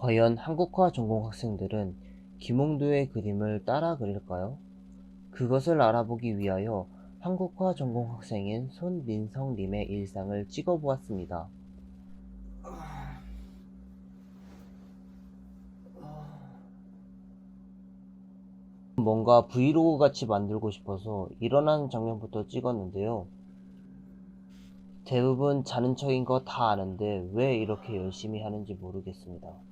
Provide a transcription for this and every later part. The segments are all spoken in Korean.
과연 한국화 전공 학생들은 김홍도의 그림을 따라 그릴까요? 그것을 알아보기 위하여 한국화 전공 학생인 손민성님의 일상을 찍어보았습니다. 뭔가 브이로그 같이 만들고 싶어서 일어나는 장면부터 찍었는데요. 대부분 자는 척인 거 다 아는데 왜 이렇게 열심히 하는지 모르겠습니다.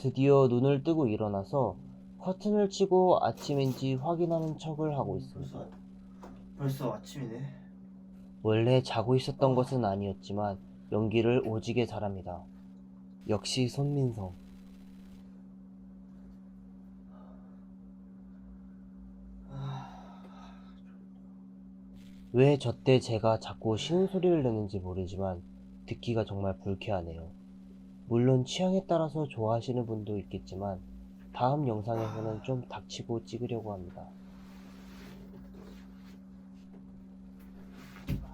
드디어 눈을 뜨고 일어나서 커튼을 치고 아침인지 확인하는 척을 하고 있습니다. 벌써 아침이네. 원래 자고 있었던 것은 아니었지만 연기를 오지게 잘합니다. 역시 손민성. 왜 저때 제가 자꾸 쉬는 소리를 내는지 모르지만 듣기가 정말 불쾌하네요. 물론 취향에 따라서 좋아하시는 분도 있겠지만 다음 영상에서는 좀 닥치고 찍으려고 합니다.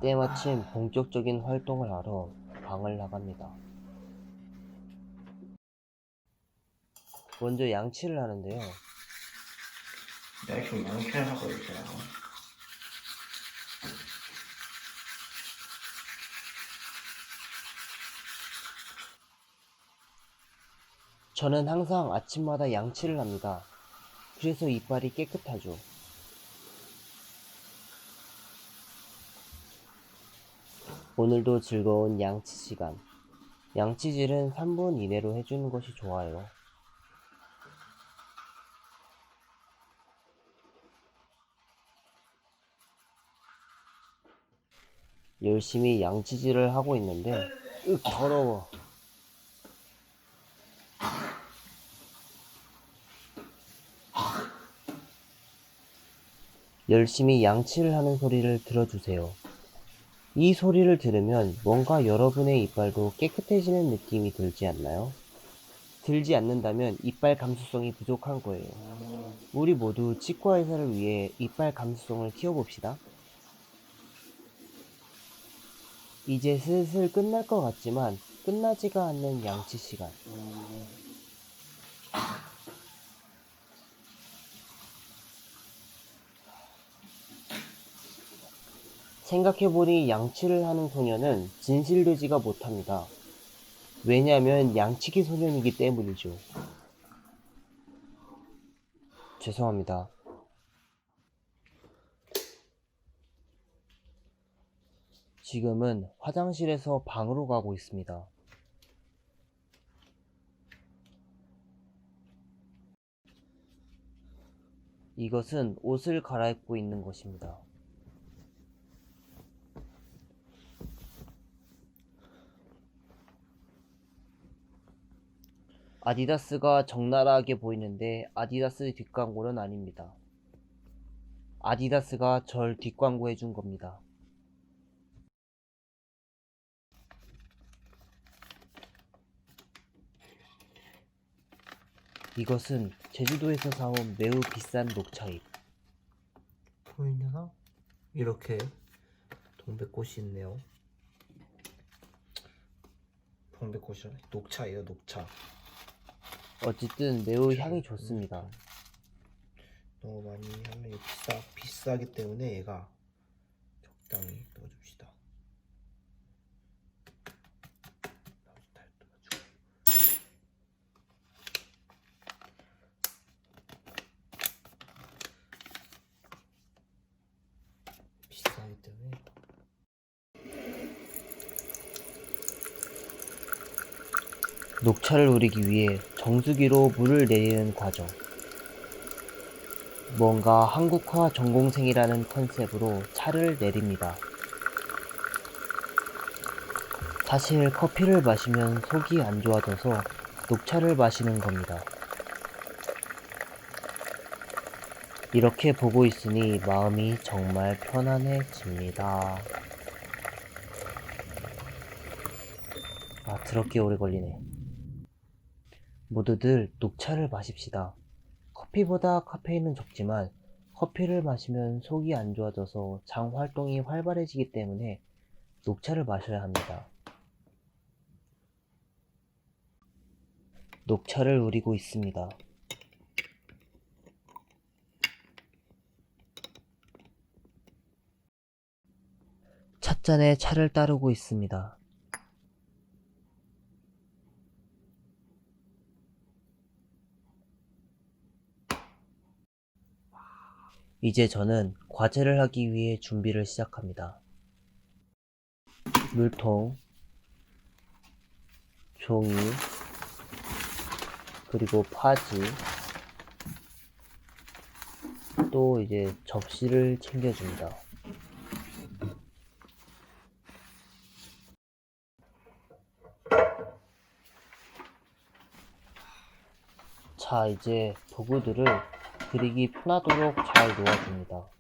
때마침 본격적인 활동을 하러 방을 나갑니다. 먼저 양치를 하는데요. 내가 지금 양치를 하고 있어요. 저는 항상 아침마다 양치를 합니다. 그래서 이빨이 깨끗하죠. 오늘도 즐거운 양치 시간. 양치질은 3분 이내로 해주는 것이 좋아요. 열심히 양치질을 하고 있는데, 으, 더러워. 열심히 양치를 하는 소리를 들어주세요. 이 소리를 들으면 뭔가 여러분의 이빨도 깨끗해지는 느낌이 들지 않나요? 들지 않는다면 이빨 감수성이 부족한 거예요. 우리 모두 치과 의사를 위해 이빨 감수성을 키워봅시다. 이제 슬슬 끝날 것 같지만 끝나지가 않는 양치 시간. 생각해보니 양치를 하는 소녀는 진실되지가 못합니다. 왜냐하면 양치기 소년이기 때문이죠. 죄송합니다. 지금은 화장실에서 방으로 가고 있습니다. 이것은 옷을 갈아입고 있는 것입니다. 아디다스가 적나라하게 보이는데 아디다스 뒷광고는 아닙니다. 아디다스가 절 뒷광고 해 준 겁니다. 이것은 제주도에서 사온 매우 비싼 녹차잎. 보이려나? 이렇게 동백꽃이 있네요. 동백꽃이라 녹차예요, 녹차. 어쨌든 매우 향이 좋습니다. 너무 많이 하면 비싸 비싸기 때문에 얘가 적당히 넣어줍시다. 나머지 다 넣어주고. 비싸기 때문에 녹차를 우리기 위해 정수기로 물을 내리는 과정. 뭔가 한국화 전공생이라는 컨셉으로 차를 내립니다. 사실 커피를 마시면 속이 안 좋아져서 녹차를 마시는 겁니다. 이렇게 보고 있으니 마음이 정말 편안해집니다. 아, 더럽게 오래 걸리네. 모두들 녹차를 마십시다. 커피보다 카페인은 적지만 커피를 마시면 속이 안 좋아져서 장 활동이 활발해지기 때문에 녹차를 마셔야 합니다. 녹차를 우리고 있습니다. 찻잔에 차를 따르고 있습니다. 이제 저는 과제를 하기 위해 준비를 시작합니다. 물통, 종이, 그리고 파지, 또 이제 접시를 챙겨줍니다. 자, 이제 도구들을 그리기 편하도록 잘 놓아줍니다.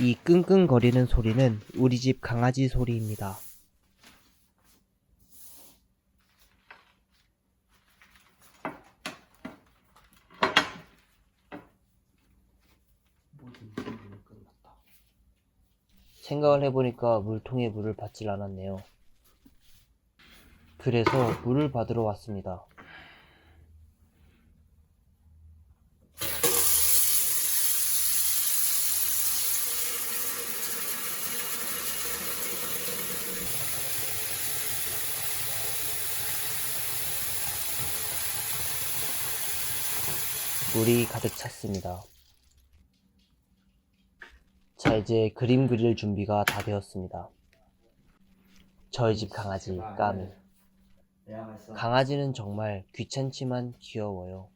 이 끙끙거리는 소리는 우리 집 강아지 소리입니다. 모든 준비는 끝났다. 생각을 해보니까 물통에 물을 받질 않았네요. 그래서 물을 받으러 왔습니다. 물이 가득 찼습니다. 자, 이제 그림 그릴 준비가 다 되었습니다. 저희 집 강아지, 까미. 강아지는 정말 귀찮지만 귀여워요.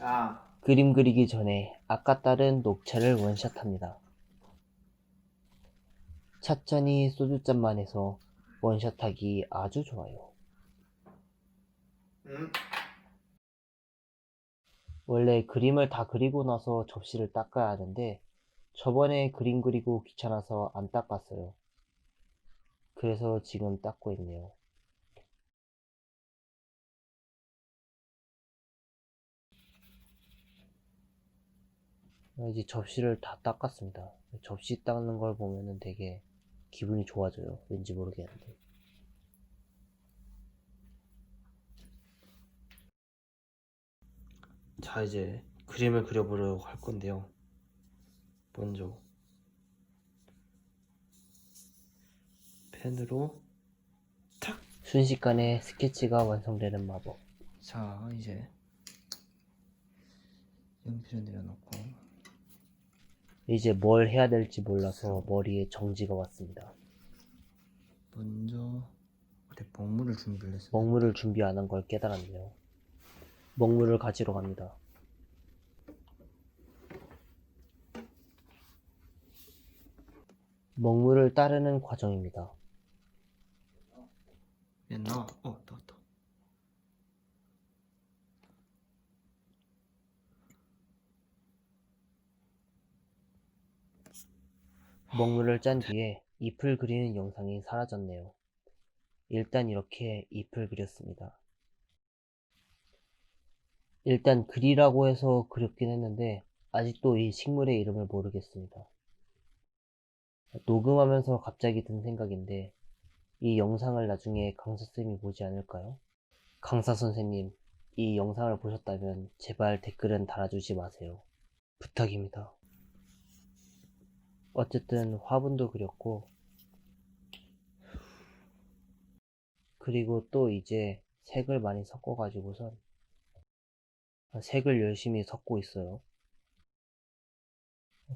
야, 그림 그리기 전에 아까 따른 녹차를 원샷합니다. 찻잔이 소주잔만 해서 원샷하기 아주 좋아요. 응? 원래 그림을 다 그리고 나서 접시를 닦아야 하는데 저번에 그림 그리고 귀찮아서 안 닦았어요. 그래서 지금 닦고 있네요. 이제 접시를 다 닦았습니다. 접시 닦는 걸 보면은 되게 기분이 좋아져요. 왠지 모르겠는데. 자, 이제 그림을 그려보려고 할 건데요. 먼저 펜으로 탁 순식간에 스케치가 완성되는 마법. 자, 이제 연필을 내려놓고 이제 뭘 해야 될지 몰라서 머리에 정지가 왔습니다. 먼저 그래 먹물을 준비를 했어. 먹물을 준비 안 한 걸 깨달았네요. 먹물을 가지러 갑니다. 먹물을 따르는 과정입니다. 얘 나와. 어, 나왔다. 먹물을 짠 뒤에 잎을 그리는 영상이 사라졌네요. 일단 이렇게 잎을 그렸습니다. 일단 그리라고 해서 그렸긴 했는데 아직도 이 식물의 이름을 모르겠습니다. 녹음하면서 갑자기 든 생각인데 이 영상을 나중에 강사쌤이 보지 않을까요? 강사 선생님, 이 영상을 보셨다면 제발 댓글은 달아주지 마세요. 부탁입니다. 어쨌든 화분도 그렸고 그리고 또 이제 색을 많이 섞어가지고선 색을 열심히 섞고 있어요.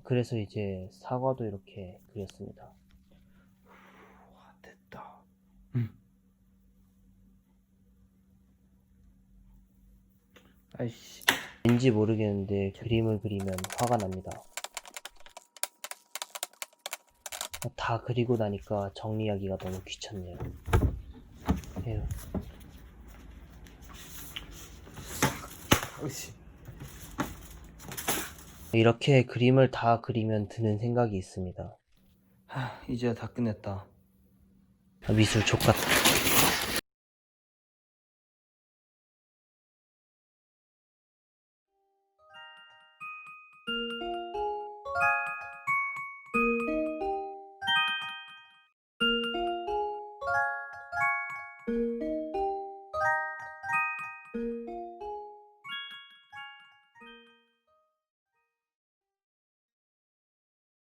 그래서 이제 사과도 이렇게 그렸습니다. 와, 됐다. 아이씨. 왠지 모르겠는데 그림을 그리면 화가 납니다. 다 그리고 나니까 정리하기가 너무 귀찮네요. 에휴. 이렇게 그림을 다 그리면 드는 생각이 있습니다. 하, 이제 다 끝냈다. 미술 족같다.